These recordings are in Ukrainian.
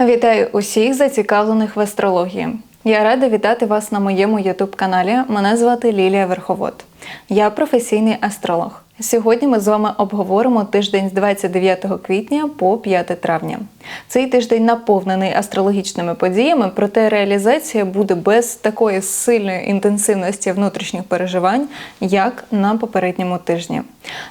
Вітаю усіх зацікавлених в астрології. Я рада вітати вас на моєму ютуб каналі. Мене звати Лілія Верховод. Я професійний астролог. Сьогодні ми з вами обговоримо тиждень з 29 квітня по 5 травня. Цей тиждень наповнений астрологічними подіями, проте реалізація буде без такої сильної інтенсивності внутрішніх переживань, як на попередньому тижні.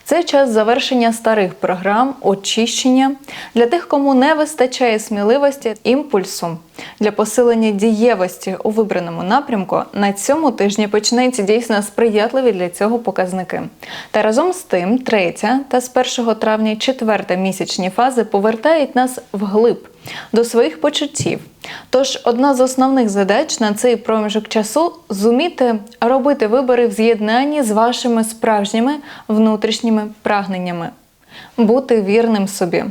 Це час завершення старих програм, очищення для тих, кому не вистачає сміливості, імпульсу для посилення дієвості у вибраному напрямку. На цьому тижні почнеться дійсно сприятливі для цього показники. Та разом з тим, третя та з 1 травня четверта місячні фази повертають нас вглиб до своїх почуттів. Тож одна з основних задач на цей проміжок часу зуміти робити вибори в з'єднанні з вашими справжніми внутрішніми прагненнями, бути вірним собі.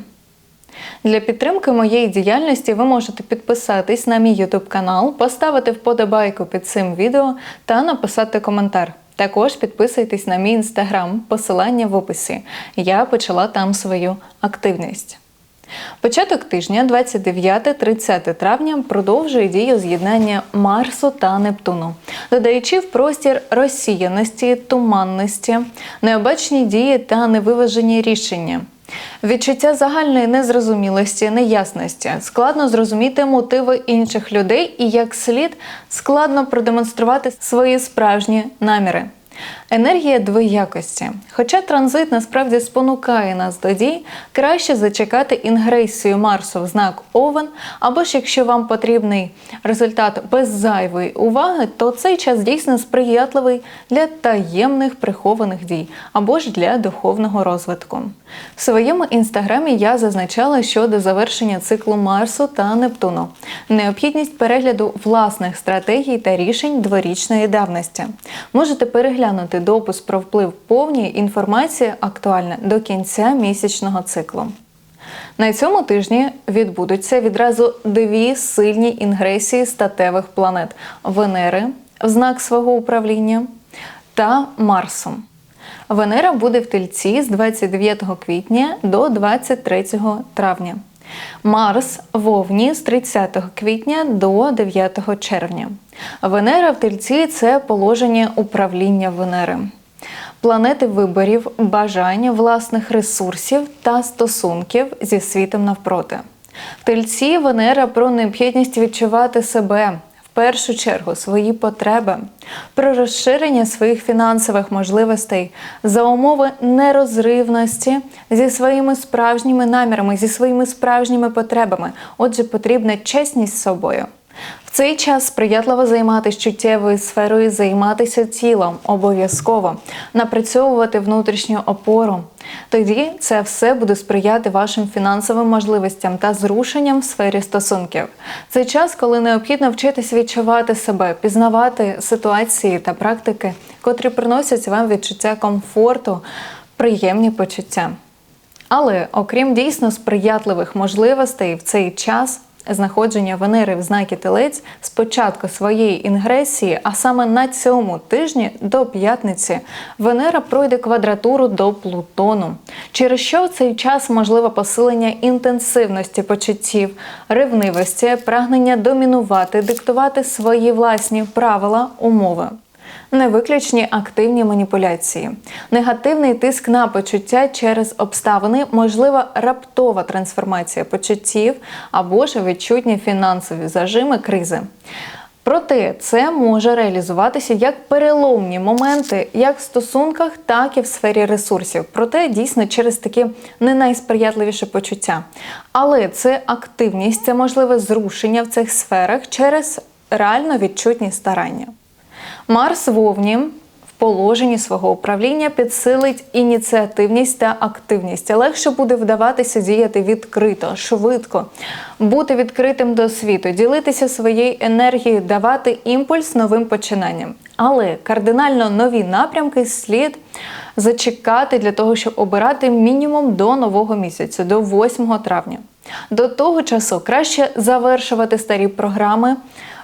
Для підтримки моєї діяльності ви можете підписатись на мій YouTube канал, поставити вподобайку під цим відео та написати коментар. Також підписуйтесь на мій інстаграм, посилання в описі. Я почала там свою активність. Початок тижня, 29-30 травня, продовжує дію з'єднання Марсу та Нептуну, додаючи в простір розсіяності, туманності, необачні дії та невиважені рішення. Відчуття загальної незрозумілості, неясності, складно зрозуміти мотиви інших людей і як слід складно продемонструвати свої справжні наміри. Енергія двоякості. Хоча транзит насправді спонукає нас до дій, краще зачекати інгресію Марсу в знак Овен, або ж якщо вам потрібний результат без зайвої уваги, то цей час дійсно сприятливий для таємних прихованих дій або ж для духовного розвитку. В своєму інстаграмі я зазначала щодо завершення циклу Марсу та Нептуну, необхідність перегляду власних стратегій та рішень дворічної давності. Можете переглянути допис про вплив повні інформація актуальна до кінця місячного циклу. На цьому тижні відбудуться відразу дві сильні інгресії статевих планет Венери в знак свого управління та Марсу. Венера буде в тельці з 29 квітня до 23 травня. Марс в Овні з 30 квітня до 9 червня. Венера в тельці це положення управління Венери. Планети виборів, бажання власних ресурсів та стосунків зі світом навпроти. В тельці Венера про необхідність відчувати себе, першу чергу свої потреби, про розширення своїх фінансових можливостей за умови нерозривності зі своїми справжніми намірами, зі своїми справжніми потребами. Отже, потрібна чесність з собою. В цей час сприятливо займатися чуттєвою сферою, займатися тілом обов'язково, напрацьовувати внутрішню опору. Тоді це все буде сприяти вашим фінансовим можливостям та зрушенням в сфері стосунків. Це час, коли необхідно вчитись відчувати себе, пізнавати ситуації та практики, котрі приносять вам відчуття комфорту, приємні почуття. Але окрім дійсно сприятливих можливостей в цей час знаходження Венери в знакі Телець з початку своєї інгресії, а саме на цьому тижні до п'ятниці, Венера пройде квадратуру до Плутону, через що в цей час можливе посилення інтенсивності почуттів, ревнивості, прагнення домінувати, диктувати свої власні правила, умови. Не виключні активні маніпуляції, негативний тиск на почуття через обставини, можлива раптова трансформація почуттів або ж відчутні фінансові зажими кризи. Проте це може реалізуватися як переломні моменти, як в стосунках, так і в сфері ресурсів. Проте дійсно через такі не найсприятливіші почуття. Але це активність, це можливе зрушення в цих сферах через реально відчутні старання. Марс в Овні в положенні свого управління підсилить ініціативність та активність. Легше буде вдаватися діяти відкрито, швидко, бути відкритим до світу, ділитися своєю енергією, давати імпульс новим починанням. Але кардинально нові напрямки слід зачекати для того, щоб обирати мінімум до нового місяця, до 8 травня. До того часу краще завершувати старі програми,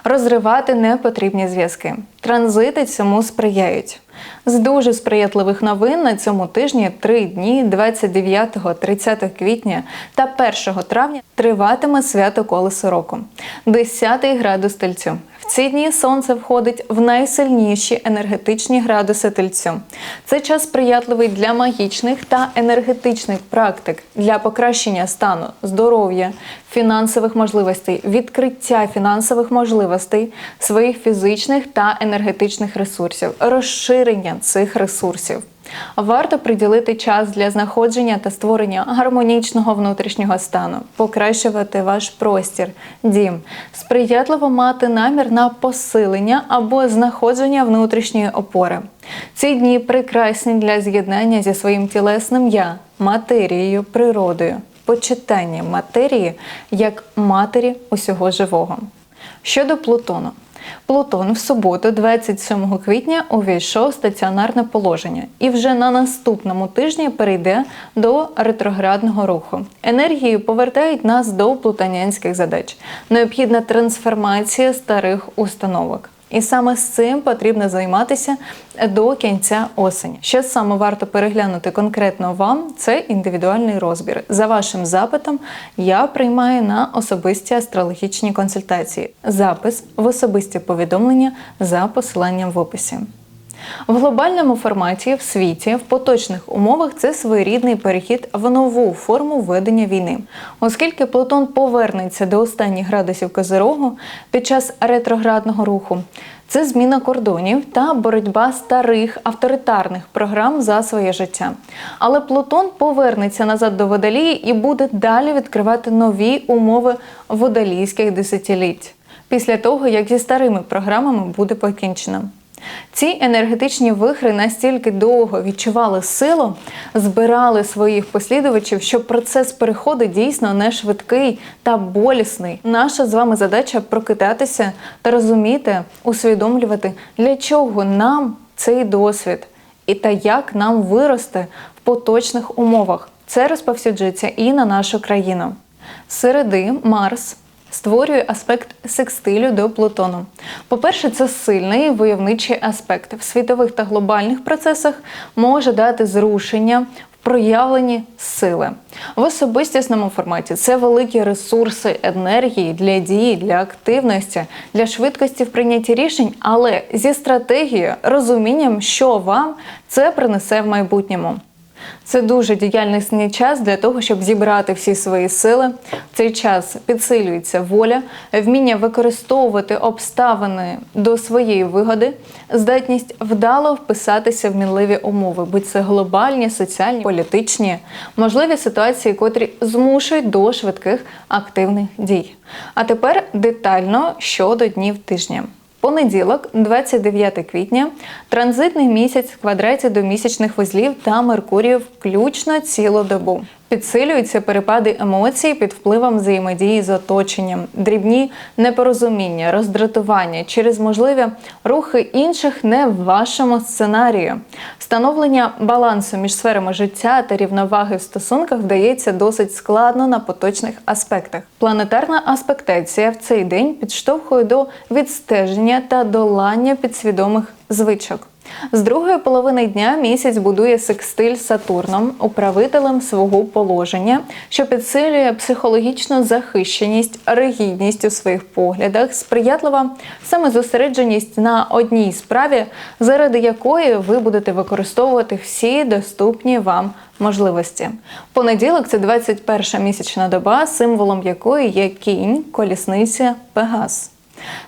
розривати непотрібні зв'язки. Транзити цьому сприяють. З дуже сприятливих новин на цьому тижні три дні 29-30 квітня та 1 травня триватиме свято колесо року. 10 градус тельцю. Ці дні сонце входить в найсильніші енергетичні градуси тельцю. Це час сприятливий для магічних та енергетичних практик, для покращення стану, здоров'я, фінансових можливостей, відкриття фінансових можливостей, своїх фізичних та енергетичних ресурсів, розширення цих ресурсів. Варто приділити час для знаходження та створення гармонічного внутрішнього стану, покращувати ваш простір, дім, сприятливо мати намір на посилення або знаходження внутрішньої опори. Ці дні прекрасні для з'єднання зі своїм тілесним я, матерією, природою, почитання матерії як матері усього живого. Щодо Плутону. Плутон в суботу, 27 квітня, увійшов в стаціонарне положення і вже на наступному тижні перейде до ретроградного руху. Енергію повертають нас до плутанянських задач. Необхідна трансформація старих установок. І саме з цим потрібно займатися до кінця осені. Що саме варто переглянути конкретно вам? Це індивідуальний розбір. За вашим запитом я приймаю на особисті астрологічні консультації. Запис в особисті повідомлення за посиланням в описі. В глобальному форматі в світі в поточних умовах це своєрідний перехід в нову форму ведення війни, оскільки Плутон повернеться до останніх градусів Козирогу під час ретроградного руху. Це зміна кордонів та боротьба старих авторитарних програм за своє життя. Але Плутон повернеться назад до водолії і буде далі відкривати нові умови водолійських десятиліть після того, як зі старими програмами буде покінчено. Ці енергетичні вихри настільки довго відчували силу, збирали своїх послідувачів, що процес переходу дійсно не швидкий та болісний. Наша з вами задача прокидатися та розуміти, усвідомлювати, для чого нам цей досвід і та як нам вирости в поточних умовах. Це розповсюджується і на нашу країну. Середи Марс створює аспект секстилю до Плутону. По-перше, це сильний войовничий аспект в світових та глобальних процесах може дати зрушення. Проявлені сили в особистісному форматі це великі ресурси енергії для дії, для активності, для швидкості в прийнятті рішень, але зі стратегією, розумінням, що вам це принесе в майбутньому. Це дуже діяльний час для того, щоб зібрати всі свої сили. В цей час підсилюється воля, вміння використовувати обставини до своєї вигоди, здатність вдало вписатися в мінливі умови, будь це глобальні, соціальні, політичні, можливі ситуації, котрі змушують до швидких активних дій. А тепер детально щодо днів тижня. Понеділок, 29 квітня, транзитний місяць в квадраті до місячних вузлів та Меркурію включно цілу добу. Підсилюються перепади емоцій під впливом взаємодії з оточенням, дрібні непорозуміння, роздратування через можливі рухи інших не в вашому сценарію. Встановлення балансу між сферами життя та рівноваги в стосунках вдається досить складно на поточних аспектах. Планетарна аспектація в цей день підштовхує до відстеження та долання підсвідомих звичок. З другої половини дня місяць будує секстиль Сатурном, управителем свого положення, що підсилює психологічну захищеність, ригідність у своїх поглядах, сприятлива самозосередженість на одній справі, заради якої ви будете використовувати всі доступні вам можливості. Понеділок це 21 місячна доба, символом якої є кінь, колісниця, пегас.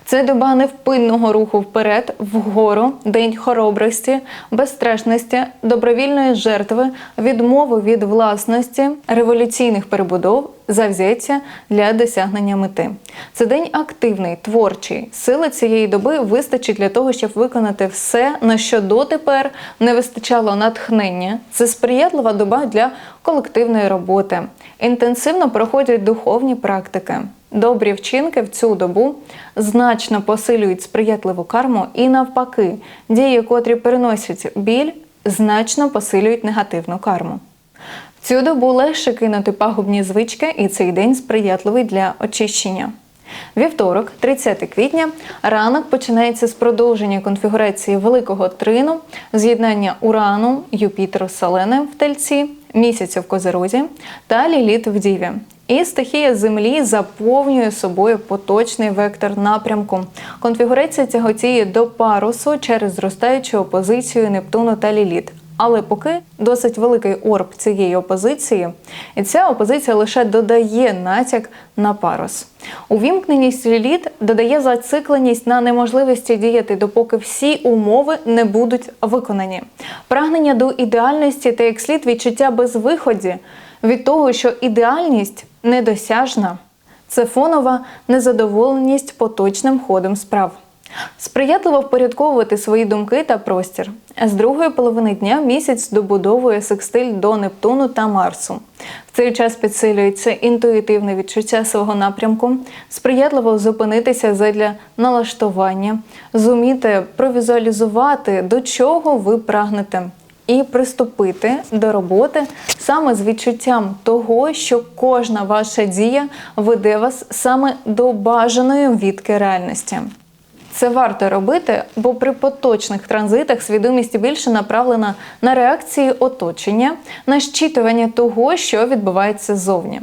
Це доба невпинного руху вперед, вгору, день хоробрості, безстрашності, добровільної жертви, відмови від власності, революційних перебудов, завзяття для досягнення мети. Це день активний, творчий. Сили цієї доби вистачить для того, щоб виконати все, на що дотепер не вистачало натхнення. Це сприятлива доба для колективної роботи. Інтенсивно проходять духовні практики. Добрі вчинки в цю добу значно посилюють сприятливу карму і навпаки, дії, котрі переносять біль, значно посилюють негативну карму. В цю добу легше кинути пагубні звички, і цей день сприятливий для очищення. Вівторок, 30 квітня, ранок починається з продовження конфігурації великого трину, з'єднання урану, Юпітеру, Селени в тельці, місяця в Козерозі та Ліліт в Діві. І стихія Землі заповнює собою поточний вектор напрямку. Конфігурація тяготіє до парусу через зростаючу опозицію Нептуну та Ліліт. Але поки досить великий орб цієї опозиції, і ця опозиція лише додає натяк на парус. Увімкненість ліліт додає зацикленість на неможливості діяти, допоки всі умови не будуть виконані. Прагнення до ідеальності та як слід відчуття безвиході від того, що ідеальність недосяжна. Це фонова незадоволеність поточним ходом справ. Сприятливо впорядковувати свої думки та простір. З другої половини дня місяць добудовує секстиль до Нептуну та Марсу. В цей час підсилюється інтуїтивне відчуття свого напрямку, сприятливо зупинитися задля налаштування, зуміти провізуалізувати, до чого ви прагнете. І приступити до роботи саме з відчуттям того, що кожна ваша дія веде вас саме до бажаної відки реальності. Це варто робити, бо при поточних транзитах свідомість більше направлена на реакції оточення, на щитування того, що відбувається ззовні.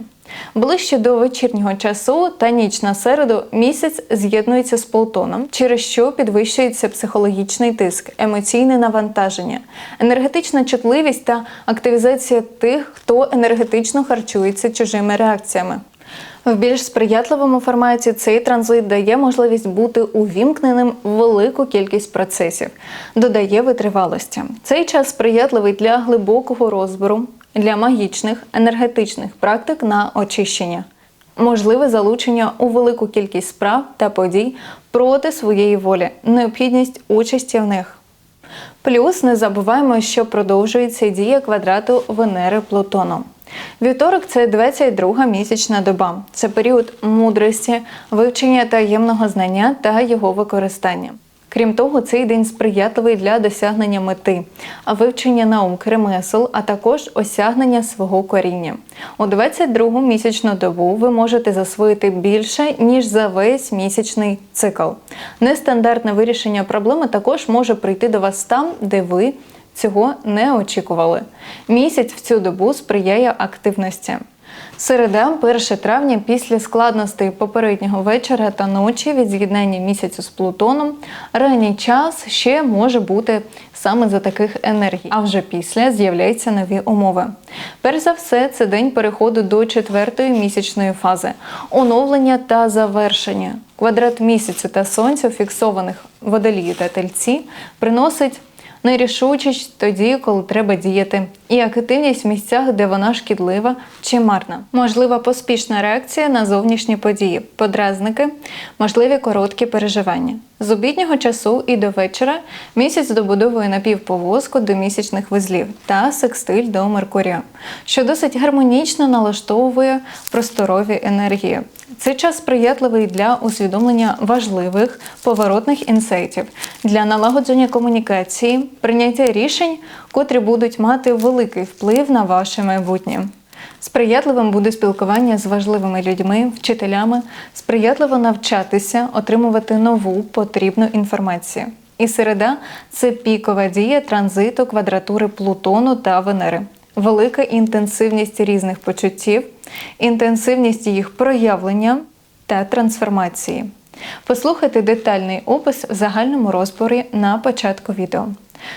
Ближче до вечірнього часу та ніч на середу місяць з'єднується з Плутоном, через що підвищується психологічний тиск, емоційне навантаження, енергетична чутливість та активізація тих, хто енергетично харчується чужими реакціями. В більш сприятливому форматі цей транзит дає можливість бути увімкненим в велику кількість процесів, додає витривалості. Цей час сприятливий для глибокого розбору, для магічних енергетичних практик на очищення. Можливе залучення у велику кількість справ та подій проти своєї волі, необхідність участі в них. Плюс не забуваємо, що продовжується дія квадрату Венери Плутону. Вівторок це 22-га місячна доба. Це період мудрості, вивчення таємного знання та його використання. Крім того, цей день сприятливий для досягнення мети, а вивчення наук, ремесел, а також осягнення свого коріння. У 22-гу місячну добу ви можете засвоїти більше, ніж за весь місячний цикл. Нестандартне вирішення проблеми також може прийти до вас там, де ви цього не очікували. Місяць в цю добу сприяє активності. Середа, 1 травня, після складностей попереднього вечора та ночі від з'єднання місяцю з Плутоном, ранній час ще може бути саме за таких енергій, а вже після з'являються нові умови. Перш за все, це день переходу до четвертої місячної фази, оновлення та завершення. Квадрат місяцю та сонця, фіксованих водолії та тельці, приносить нерішучість тоді, коли треба діяти, і активність в місцях, де вона шкідлива чи марна. Можлива поспішна реакція на зовнішні події, подразники, можливі короткі переживання. З обіднього часу і до вечора місяць добудовує напівповозку до місячних вузлів та секстиль до Меркурія, що досить гармонічно налаштовує просторові енергії. Цей час сприятливий для усвідомлення важливих поворотних інсайтів, для налагодження комунікації, прийняття рішень, котрі будуть мати великий вплив на ваше майбутнє. Сприятливим буде спілкування з важливими людьми, вчителями, сприятливо навчатися, отримувати нову потрібну інформацію. І середа це пікова дія транзиту квадратури Плутону та Венери. Велика інтенсивність різних почуттів, інтенсивність їх проявлення та трансформації. Послухайте детальний опис в загальному розборі на початку відео.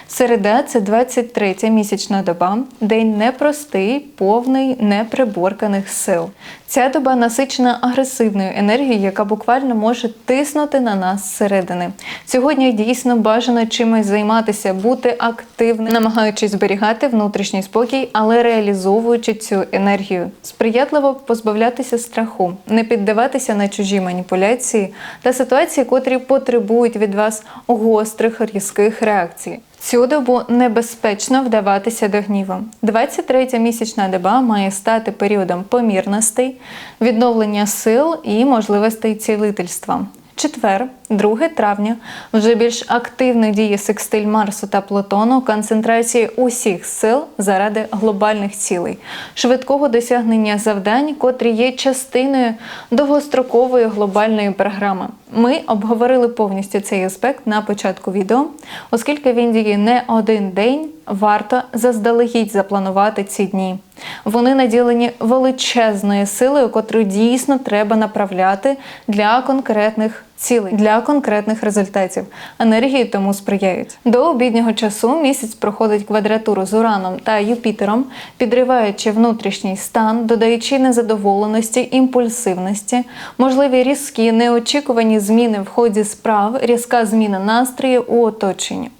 Середа це 23 місячна доба, день непростий, повний неприборканих сил. Ця доба насичена агресивною енергією, яка буквально може тиснути на нас зсередини. Сьогодні дійсно бажано чимось займатися, бути активним, намагаючись зберігати внутрішній спокій, але реалізовуючи цю енергію. Сприятливо позбавлятися страху, не піддаватися на чужі маніпуляції та ситуації, котрі потребують від вас гострих різких реакцій. Цю добу небезпечно вдаватися до гніву. 23 місячна доба має стати періодом помірностей, відновлення сил і можливостей цілительства. Четвер, 2 травня, вже більш активно діє секстиль Марсу та Плутону, концентрації усіх сил заради глобальних цілей, швидкого досягнення завдань, котрі є частиною довгострокової глобальної програми. Ми обговорили повністю цей аспект на початку відео, оскільки він діє не один день, варто заздалегідь запланувати ці дні. Вони наділені величезною силою, котру дійсно треба направляти для конкретних цілей, для конкретних результатів. Енергії тому сприяють. До обіднього часу місяць проходить квадратуру з Ураном та Юпітером, підриваючи внутрішній стан, додаючи незадоволеності, імпульсивності, можливі різкі, неочікувані зміни в ході справ, різка зміна настрою у оточенні,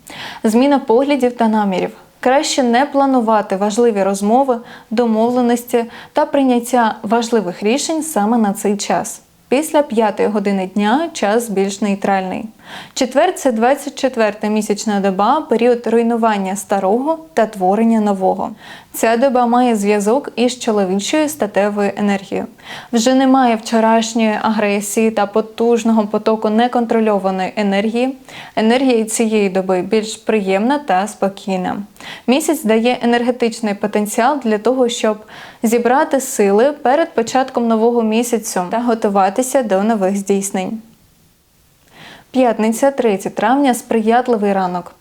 зміна поглядів та намірів. Краще не планувати важливі розмови, домовленості та прийняття важливих рішень саме на цей час. Після п'ятої години дня час більш нейтральний. Четвер це 24-та місячна доба, період руйнування старого та творення нового. Ця доба має зв'язок із чоловічою статевою енергією. Вже немає вчорашньої агресії та потужного потоку неконтрольованої енергії. Енергія цієї доби більш приємна та спокійна. Місяць дає енергетичний потенціал для того, щоб зібрати сили перед початком нового місяцю та готуватися до нових здійснень. П'ятниця, 3 травня сприятливий ранок.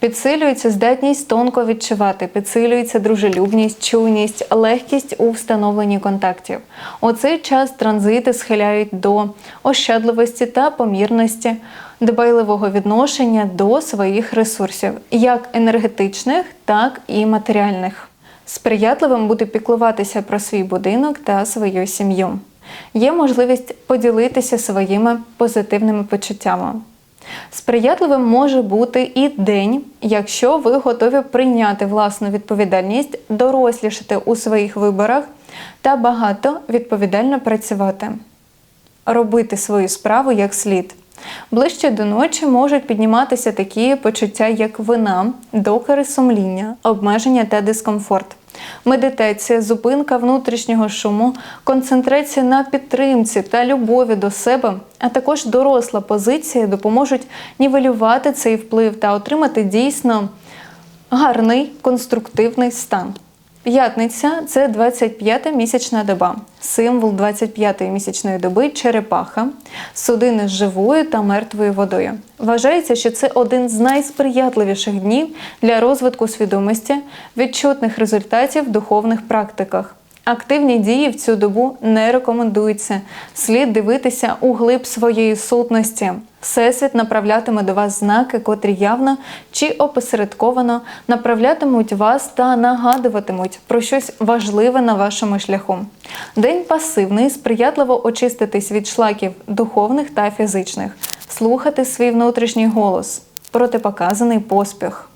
Підсилюється здатність тонко відчувати, підсилюється дружелюбність, чуйність, легкість у встановленні контактів. У цей час транзити схиляють до ощадливості та помірності, дбайливого відношення до своїх ресурсів, як енергетичних, так і матеріальних. Сприятливим буде піклуватися про свій будинок та свою сім'ю. Є можливість поділитися своїми позитивними почуттями. Сприятливим може бути і день, якщо ви готові прийняти власну відповідальність, дорослішати у своїх виборах та багато відповідально працювати, робити свою справу як слід. Ближче до ночі можуть підніматися такі почуття, як вина, докори сумління, обмеження та дискомфорт. Медитація, зупинка внутрішнього шуму, концентрація на підтримці та любові до себе, а також доросла позиція допоможуть нівелювати цей вплив та отримати дійсно гарний конструктивний стан. П'ятниця це 25-та місячна доба, символ 25-ї місячної доби черепаха, судини з живою та мертвою водою. Вважається, що це один з найсприятливіших днів для розвитку свідомості, відчутних результатів в духовних практиках. Активні дії в цю добу не рекомендуються. Слід дивитися у глиб своєї сутності. Всесвіт направлятиме до вас знаки, котрі явно чи опосередковано направлятимуть вас та нагадуватимуть про щось важливе на вашому шляху. День пасивний, сприятливо очиститись від шлаків духовних та фізичних, слухати свій внутрішній голос, протипоказаний поспіх.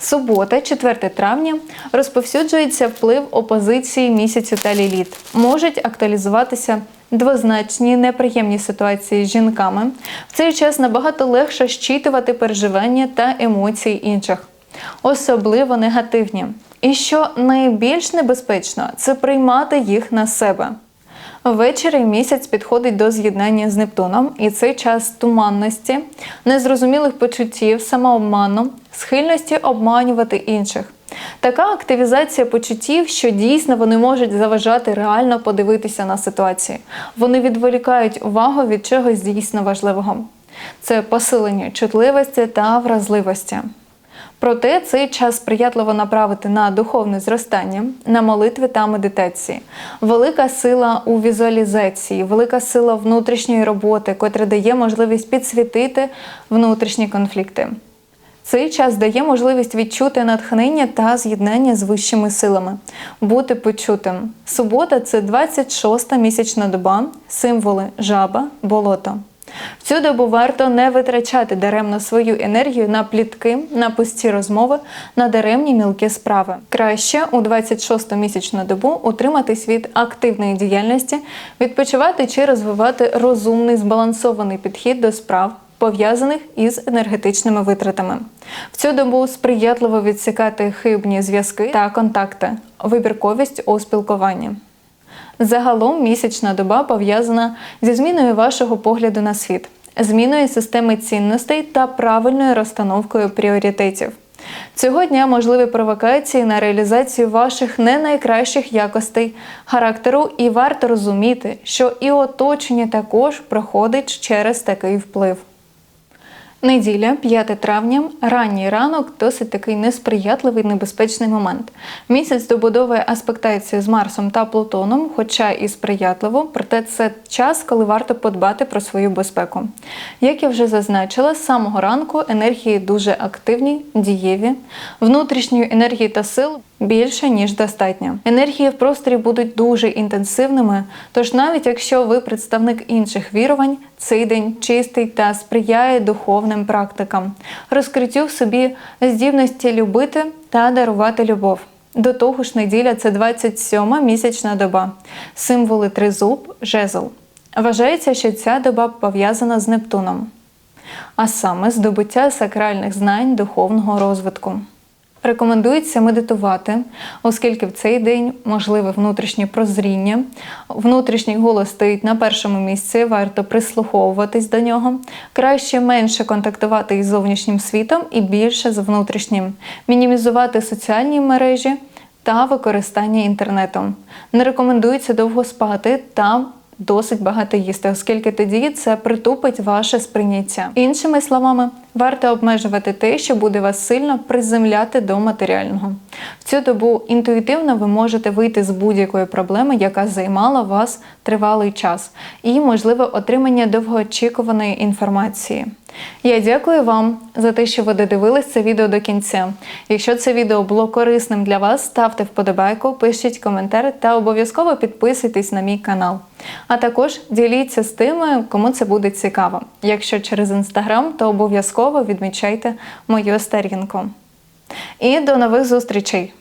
Субота, 4 травня, розповсюджується вплив опозиції місяцю та ліліт. Можуть актуалізуватися двозначні неприємні ситуації з жінками. В цей час набагато легше щитувати переживання та емоції інших, особливо негативні. І що найбільш небезпечно, це приймати їх на себе. Ввечері місяць підходить до з'єднання з Нептуном, і цей час туманності, незрозумілих почуттів, самообману, схильності обманювати інших. Така активізація почуттів, що дійсно вони можуть заважати реально подивитися на ситуацію. Вони відволікають увагу від чогось дійсно важливого. Це посилення чутливості та вразливості. Проте цей час сприятливо направити на духовне зростання, на молитви та медитації. Велика сила у візуалізації, велика сила внутрішньої роботи, котра дає можливість підсвітити внутрішні конфлікти. Цей час дає можливість відчути натхнення та з'єднання з вищими силами, бути почутим. Субота це 26-та місячна доба, символи жаба, болото. В цю добу варто не витрачати даремно свою енергію на плітки, на пусті розмови, на даремні мілкі справи. Краще у 26-ту місячну добу утриматись від активної діяльності, відпочивати чи розвивати розумний збалансований підхід до справ. Пов'язаних із енергетичними витратами в цю добу сприятливо відсікати хибні зв'язки та контакти, вибірковість у спілкуванні. Загалом місячна доба пов'язана зі зміною вашого погляду на світ. зміною системи цінностей та правильною розстановкою пріоритетів. Цього дня можливі провокації на реалізацію ваших не найкращих якостей характеру, і варто розуміти, що і оточення також проходить через такий вплив. Неділя, 5 травня, ранній ранок, досить такий несприятливий небезпечний момент. Місяць добудовує аспектацію з Марсом та Плутоном, хоча і сприятливо, проте це час, коли варто подбати про свою безпеку. Як я вже зазначила, з самого ранку енергії дуже активні, дієві, внутрішньої енергії та сил більше ніж достатньо. Енергії в просторі будуть дуже інтенсивними, тож навіть якщо ви представник інших вірувань, цей день чистий та сприяє духовним практикам, розкриттю в собі здібності любити та дарувати любов. До того ж, неділя це 27-ма місячна доба, символи тризуб, жезл. Вважається, що ця доба пов'язана з Нептуном, а саме здобуття сакральних знань духовного розвитку. Рекомендується медитувати, оскільки в цей день можливе внутрішнє прозріння. Внутрішній голос стоїть на першому місці, варто прислуховуватись до нього. Краще менше контактувати із зовнішнім світом і більше з внутрішнім, мінімізувати соціальні мережі та використання інтернету. Не рекомендується довго спати та досить багато їсти, оскільки тоді це притупить ваше сприйняття. Іншими словами, варто обмежувати те, що буде вас сильно приземляти до матеріального. В цю добу інтуїтивно ви можете вийти з будь-якої проблеми, яка займала вас тривалий час, і можливе отримання довгоочікуваної інформації. Я дякую вам за те, що ви додивились це відео до кінця. Якщо це відео було корисним для вас, ставте вподобайку, пишіть коментар та обов'язково підписуйтесь на мій канал. А також діліться з тими, кому це буде цікаво. Якщо через інстаграм, то обов'язково відмічайте мою сторінку. І до нових зустрічей!